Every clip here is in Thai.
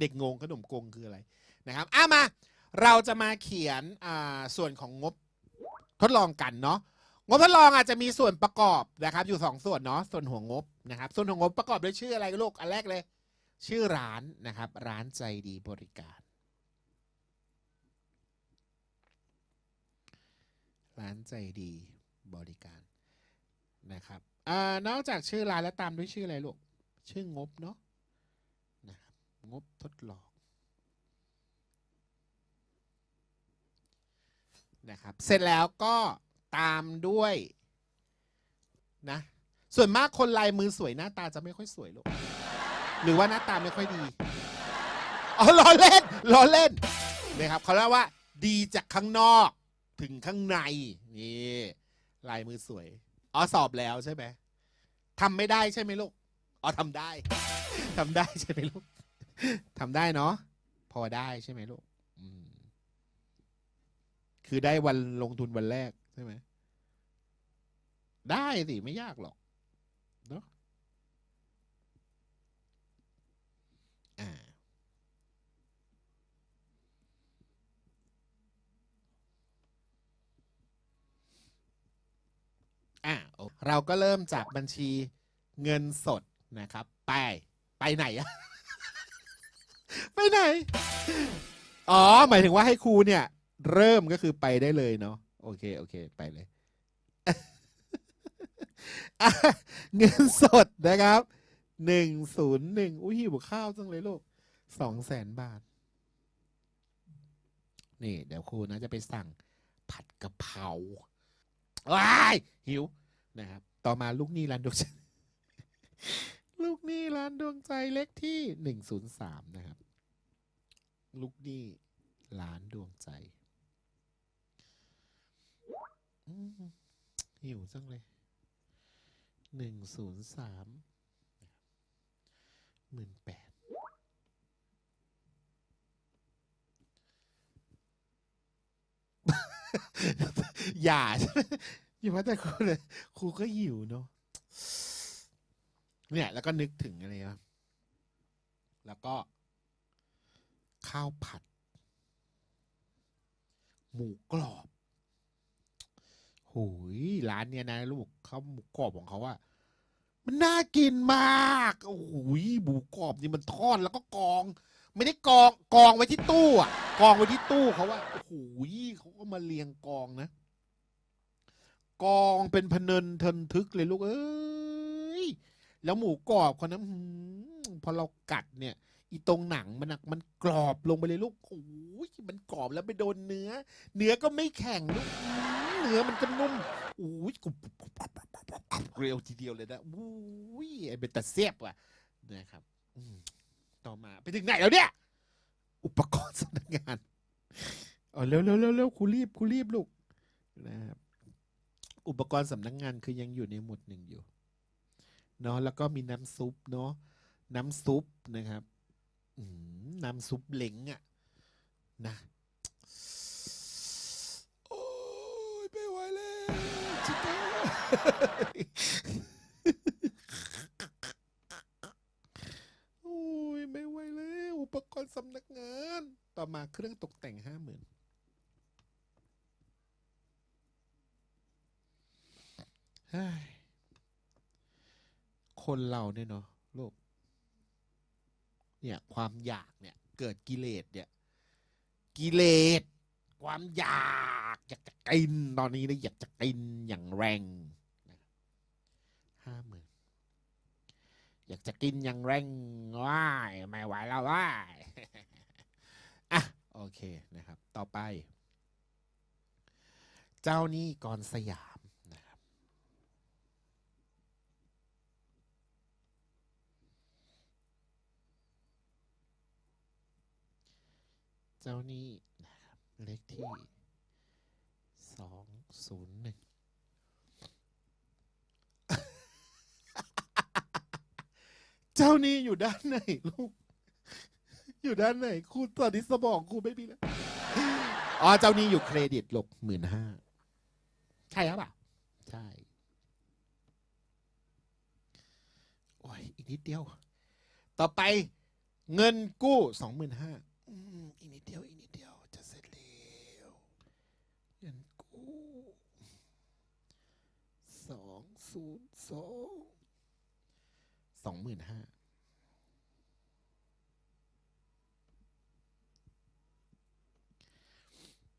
เด็กงงขนมกงคืออะไรนะครับอะมาเราจะมาเขียนส่วนของงบทดลองกันเนาะงบทดลองอาจจะมีส่วนประกอบนะครับ อยู่สองส่วนเนาะส่วนหัวงบนะครับ ส่วนหัวงบประกอบด้วยชื่ออะไรลูกอันแรกเลย ชื่อร้านนะครับ ร้านใจดีบริการ ร้านใจดีบริการนะครับอนอกจากชื่อร้านแล้วตามด้วยชื่ออะไรลูกชื่องบเนาะ งบทดลองนะครับ เสร็จแล้วก็ตามด้วยนะ ส่วนมากคนลายมือสวยหน้าตาจะไม่ค่อยสวยลูกหรือว่าหน้าตาไม่ค่อยดีอ๋อล้อเล่นล้อเล่นนะครับเขาเรียกว่า ดีจากข้างนอกถึงข้างในนี่ลายมือสวยอ๋อสอบแล้วใช่ไหมทำไม่ได้ใช่ไหมลูกอ๋อทำได้ทำได้ใช่ไหมลูก ทำได้เนาะพอได้ใช่ไหมลูกคือได้วันลงทุนวันแรกใช่ไหมได้สิ ไม่ยากหรอกเนาะอ่าอะโอเราก็เริ่มจากบัญชีเงินสดนะครับ ไป ไปไหนอะ ไปไหน อ๋อ หมายถึงว่าให้ครูเนี่ย เริ่มก็คือไปได้เลยเนาะโอเค โอเค ไปเลย เงินสดนะครับหนึ่งศูนย์หนึ่งอุ้ยหิวข้าวจังเลยลูกสองแสนบาท นี่ เดี๋ยวครูนะจะไปสั่งผัดกะเพราว้ายหิวนะครับ ต่อมาลูกหนี้ร้านดวงใจ ลูกหนี้ร้านดวงใจเลขที่หนึ่งศูนย์สามนะครับ ลูกหนี้ร้านดวงใจอหิวจังเลยหนึ่งศูนย์สามหมื่นแปดอย่าอย่ามาแต่ครูเลยครูก็หิวเนาะ เนี่ย แล้วก็นึกถึงอะไรวะแล้วก็ ข้าวผัด หมูกรอบหูยร้านเนี้ยนะลูกข้าวหมูกรอบของเขาอะมันน่ากินมากโอ้โหยหมูกรอบนี่มันทอดแล้วก็กอง ไม่ได้กองกองไว้ที่ตู้อะกองไว้ที่ตู้เขาว่าโอ้โหยเขาก็มาเรียงกองนะ กองเป็นพเนินเทินทึกเลยลูกเอ้ย แล้วหมูกรอบคนนั้นพอเรากัดเนี่ย อีตรงหนังมันอะมันกรอบลงไปเลยลูกโอ้ยมันกรอบแล้วไปโดนเนื้อ เนื้อก็ไม่แข็งลูกเนื้อมันก็นุ่มโอ้ยกรุบกรุบกรุบกรุบกรุบกรุบกรุบเร็วทีเดียวเลยนะโอ้ยไอเป็นตะเสียบว่ะนะครับต่อมาไปถึงไหนแล้วเนี่ย อุปกรณ์สำนักงานอ๋อเร็วเร็วเร็วเร็วครูรีบครูรีบลูกนะครับอุปกรณ์สำนักงานคือยังอยู่ในหมวดหนึ่งอยู่ เนาะแล้วก็มีน้ำซุปเนาะน้ำซุปนะครับอืน้ำซุปเหลงอะ่ะนะโอ้ยไม่ไหวแล้วชิคก้าโอ้ยไม่ไหวแล้วอุปกรณ์สำนักงาน ต่อมาเครื่องตกแต่งห้าหมื่นเฮ้ย คนเราเนี่ยเนาะโลกเนี่ยความอยากเนี่ย เกิดกิเลสเนี่ย กิเลสความอยากอยากจะกินตอนนี้นะอยากจะกินอย่างแรงห้าหมื่นอยากจะกินอย่างแรงว้ายไม่ไหวแล้วว้ายอะโอเคนะครับ ต่อไป เจ้านี้กรสยามนะครับ เจ้าหนี้นะครับเลขที่สองศูนย์หนึ่งเจ้าหนี้อยู่ด้านไหนลูก อยู่ด้านไหนครูตอนนี้สมองครูไม่มีแล้ว อ๋อ เจ้าหนี้อยู่เครดิตหลบหมื่นห้า ใช่ครับอะ ใช่ โอ้ย อีกนิดเดียว ต่อไปเงินกู้สองหมื่นห้าอีกนิด เดียวอีกนิดเดียว จะเสร็จแล้วเงินกู้สองศูนย์สองสองหมื่นห้า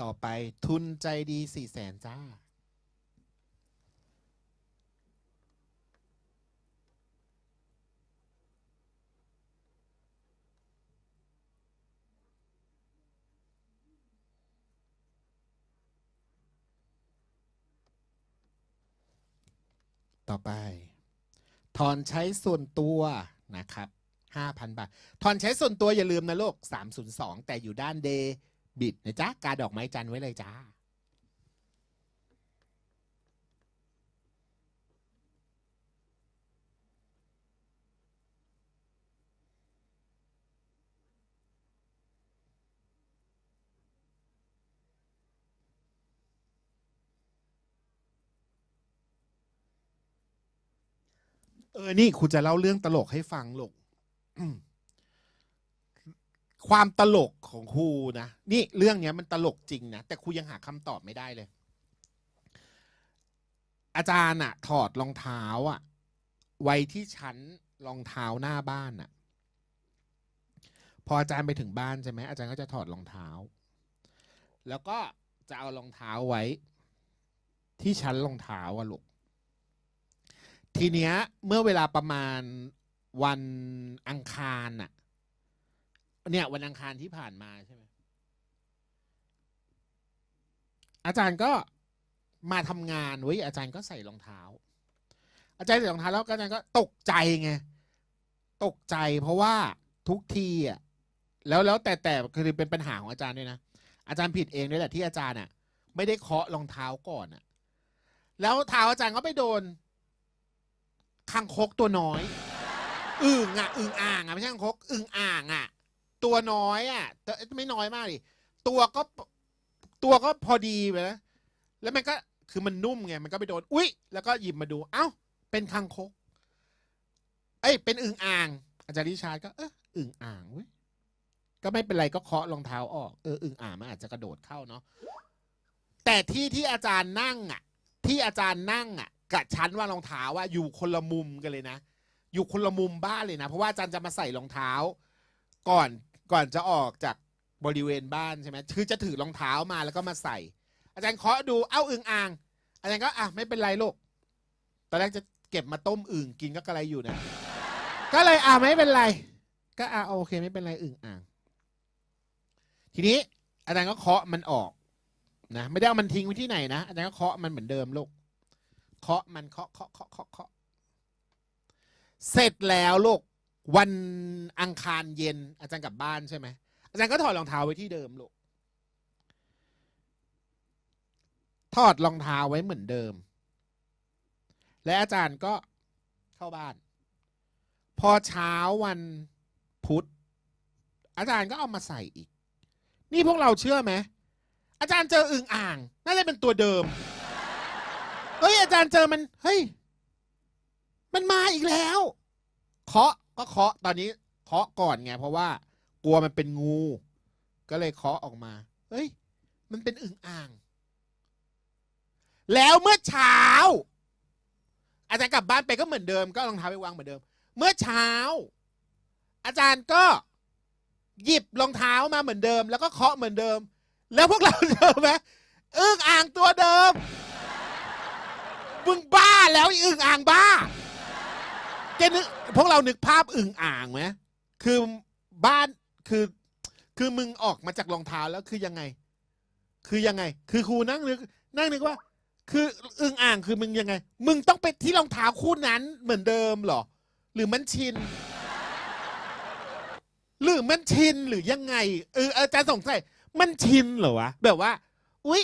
ต่อไปทุนใจดีสี่แสนจ้า ต่อไป ถอนใช้ส่วนตัวนะครับ5,000 บาท ถอนใช้ส่วนตัวอย่าลืมนะลูก302 แต่อยู่ด้านเดบิตนะจ๊ะ กาดอกไม้จันไว้เลยจ้า เออนี่ครูจะเล่าเรื่องตลกให้ฟังลูกความตลกของครูนะนี่เรื่องเนี้ยมันตลกจริงนะแต่ครูยังหาคำตอบไม่ได้เลย อาจารย์อะถอดรองเท้าอะไว้ที่ชั้นรองเท้าหน้าบ้านอะพออาจารย์ไปถึงบ้านใช่ไหมอาจารย์ก็จะถอดรองเท้า แล้วก็จะเอารองเท้าไว้ ที่ชั้นรองเท้าอะลูก ทีเนี้ยเมื่อเวลาประมาณวันอังคารน่ะ เนี่ย วันอังคารที่ผ่านมาใช่ไหมอาจารย์ก็มาทำงานเว้ยอาจารย์ก็ใส่รองเท้า อาจารย์ใส่รองเท้าแล้วอาจารย์ก็ตกใจไงตกใจเพราะว่าทุกทีอะแล้วแล้วแต่แต่คือเป็นปัญหาของอาจารย์ด้วยนะอาจารย์ผิดเองด้วยแหละที่อาจารย์อะ ไม่ได้เคาะรองเท้าก่อนอะ แล้วเท้าอาจารย์ก็ไปโดน คางคกตัวน้อย อึ่งอะอึ่งอ่างอะไม่ใช่คางคกอึ่งอ่างอะ ตัวน้อยอะแต่ไม่น้อยมากดิตัวก็ตัวก็พอดีไปนะแล้วมันก็คือมันนุ่มไงมันก็ไปโดนอุ๊ยแล้วก็หยิบมาดู เอ้า เป็นคางคก เอ้ยเป็นอึ่งอ่าง อาจารย์ริชาร์ดก็เอออึ่งอ่างเว้ยก็ไม่เป็นไรก็เคาะรองเท้าออกเอออึ่งอ่างมันอาจจะกระโดดเข้าเนาะแต่ที่ที่อาจารย์นั่งอะ ที่อาจารย์นั่งอะ กับชั้นว่างรองเท้าว่าอยู่คนละมุมกันเลยนะ อยู่คนละมุมบ้านเลยนะ เพราะว่าอาจารย์จะมาใส่รองเท้า ก่อนก่อนจะออกจากบริเวณบ้านใช่ไหมคือจะถือรองเท้ามาแล้วก็มาใส่ อาจารย์เคาะดูเอ้าอึงอ่าง อาจารย์ก็อะไม่เป็นไรลูกตอนแรกจะเก็บมาต้มอึ่งกินก็กระไรอยู่นะ ก็เลยอะไม่เป็นไร ก็อะโอเคไม่เป็นไรอึ่งอ่าง ทีนี้อาจารย์ก็เคาะมันออกนะไม่ได้เอามันทิ้งไว้ที่ไหนนะอาจารย์ก็เคาะมันเหมือนเดิมลูก เคาะมันเคาะเคาะเคาะเคาะเคาะเสร็จแล้วลูกวันอังคารเย็น อาจารย์กลับบ้านใช่ไหมอาจารย์ก็ถอดรองเท้าไว้ที่เดิมลูกถอดรองเท้าไว้เหมือนเดิม และอาจารย์ก็เข้าบ้าน พอเช้าวันพุธอาจารย์ก็เอามาใส่อีก นี่พวกเราเชื่อไหมอาจารย์เจออึ่งอ่างน่าจะเป็นตัวเดิม เฮ้ยอาจารย์เจอมัน เฮ้ย มันมาอีกแล้ว เคาะก็เคาะตอนนี้เคาะก่อนไง เพราะว่า กลัวมันเป็นงู ก็เลยเคาะออกมา เฮ้ย มันเป็นอึ่งอ่าง แล้วเมื่อเช้า อาจารย์กลับบ้านไปก็เหมือนเดิม ก็รองเท้าไปวางเหมือนเดิม เมื่อเช้า อาจารย์ก็หยิบรองเท้ามาเหมือนเดิม แล้วก็เคาะเหมือนเดิม แล้วพวกเราเจอไหมอึ่งอ่างตัวเดิม มึงบ้าแล้วไอ้อึ่งอ่างบ้าแกนึกพวกเรานึกภาพอึ่งอ่างไหมคือบ้านคือคือมึงออกมาจากรองเท้าแล้วคือยังไง คือยังไง คือครูนั่งนึกนั่งนึกว่า คืออึ่งอ่างคือมึงยังไง มึงต้องไปที่รองเท้าคู่นั้นเหมือนเดิมเหรอ หรือมันชิน หรือมันชินหรือยังไงเอออาจารย์สงสัยมันชินเหรอวะแบบว่า อุ๊ย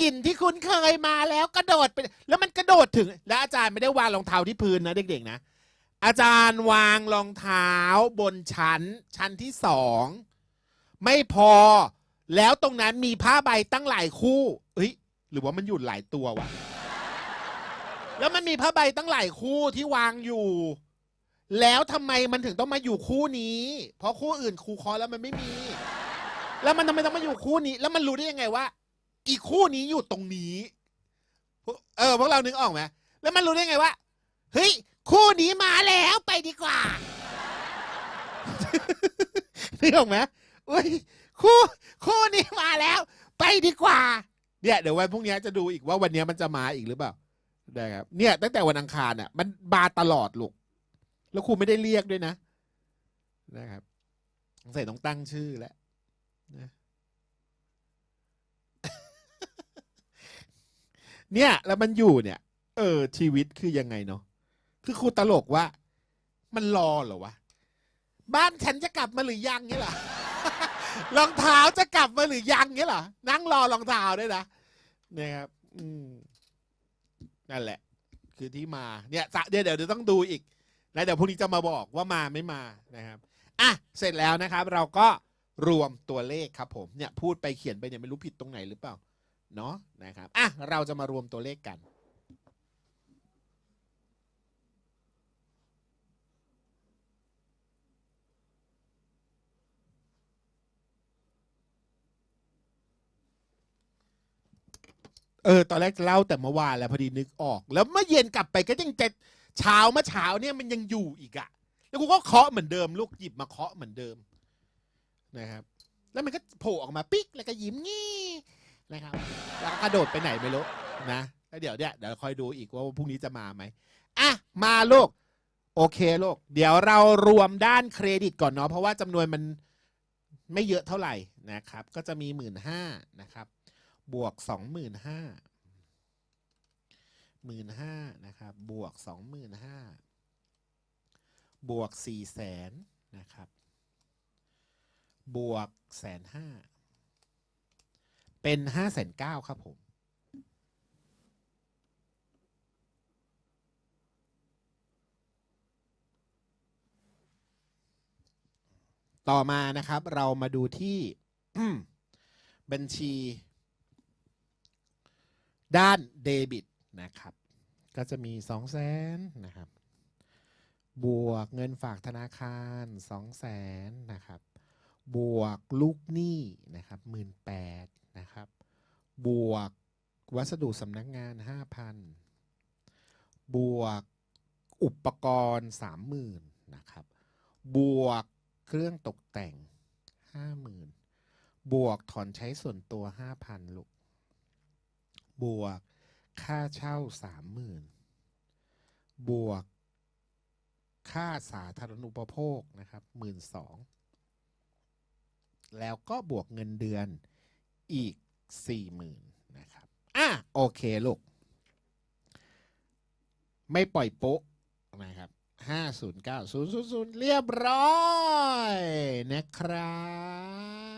กลิ่นที่คุ้นเคยมาแล้วกระโดดไปแล้วมันกระโดดถึง แล้วอาจารย์ไม่ได้วางรองเท้าที่พื้นนะเด็กๆนะ อาจารย์วางรองเท้าบนชั้น ชั้นที่สองไม่พอ แล้วตรงนั้นมีผ้าใบตั้งหลายคู่เฮ้ยหรือว่ามันอยู่หลายตัววะแล้วมันมีผ้าใบตั้งหลายคู่ที่วางอยู่ แล้วทำไมมันถึงต้องมาอยู่คู่นี้ เพราะคู่อื่นครูคอแล้วมันไม่มี แล้วมันทำไมต้องมาอยู่คู่นี้ แล้วมันรู้ได้ยังไงว่า อีกคู่นี้อยู่ตรงนี้ เออพวกเรานึกออกไหมแล้วมันรู้ได้ไงว่าเฮ้ยคู่นี้มาแล้วไปดีกว่านึกออกไหมอุ้ยคู่คู่นี้มาแล้ว ไปดีกว่าเนี่ยเดี๋ยววันพรุ่งนี้จะดูอีกว่าวันนี้มันจะมาอีกหรือเปล่าได้ครับเนี่ยตั้งแต่วันอังคารอะมันมาตลอดลูกแล้วครูไม่ได้เรียกด้วยนะนะครับสงสัยต้องตั้งชื่อแล้วนะ เนี่ย แล้วมันอยู่เนี่ย เออ ชีวิตคือยังไงเนาะคือครูตลกว่า มันรอเหรอวะ บ้านฉันจะกลับมาหรือยังเงี้ยเหรอรองเท้าจะกลับมาหรือยังเงี้ยเหรอนั่งรอรองเท้าด้วยนะนะครับ อืมนั่นแหละ คือที่มาเนี่ยจะเดี๋ยวเดี๋ยวเดี๋ยวต้องดูอีก แล้วเดี๋ยวพรุ่งนี้จะมาบอกว่ามาไม่มานะครับอะเสร็จแล้วนะครับ เราก็รวมตัวเลขครับผมเนี่ยพูดไปเขียนไปเนี่ยไม่รู้ผิดตรงไหนหรือเปล่า เนาะนะครับอะเราจะมารวมตัวเลขกัน เออ ตอนแรกเล่าแต่เมื่อวานแล้วพอดีนึกออก แล้วเมื่อเย็นกลับไปก็ยังเจ็ดเช้าเมื่อเช้าเนี่ยมันยังอยู่อีกอะแล้วกูก็เคาะเหมือนเดิม ลูกหยิบมาเคาะเหมือนเดิมนะครับ แล้วมันก็โผล่ออกมาปิ๊กแล้วก็ยิ้มงี้ นะครับ แล้วก็กระโดดไปไหนไม่รู้นะแล้วเดี๋ยวเนี่ยเดี๋ยวคอยดูอีกว่าพรุ่งนี้จะมาไหมอะมาลูกโอเคลูกเดี๋ยวเรารวมด้านเครดิตก่อนเนาะเพราะว่าจำนวนมันไม่เยอะเท่าไหร่นะครับ ก็จะมีหมื่นห้านะครับ บวกสองหมื่นห้าหมื่นห้านะครับ บวกสองหมื่นห้าบวกสี่แสนนะครับ บวกแสนห้า เป็นห้าแสนเก้าครับผมต่อมานะครับเรามาดูที่บัญชี ด้านเดบิตนะครับ ก็จะมี2 0 0แสนนะครับ บวกเงินฝากธนาคาร2 0 0แสนนะครับ บวกลูกหนี้นะครับหมื่นแปด นะครับ บวกวัสดุสำนักงาน 5,000 บวกอุปกรณ์ 30,000นะครับ บวกเครื่องตกแต่ง 50,000 บวกถอนใช้ส่วนตัว 5,000ลูก บวกค่าเช่า 30,000 บวกค่าสาธารณูปโภคนะครับ 12,000 แล้วก็บวกเงินเดือน อีก 40,000นะครับอะโอเคลูก ไม่ปล่อยโป๊ะนะครับ509 000 เรียบร้อยนะครับ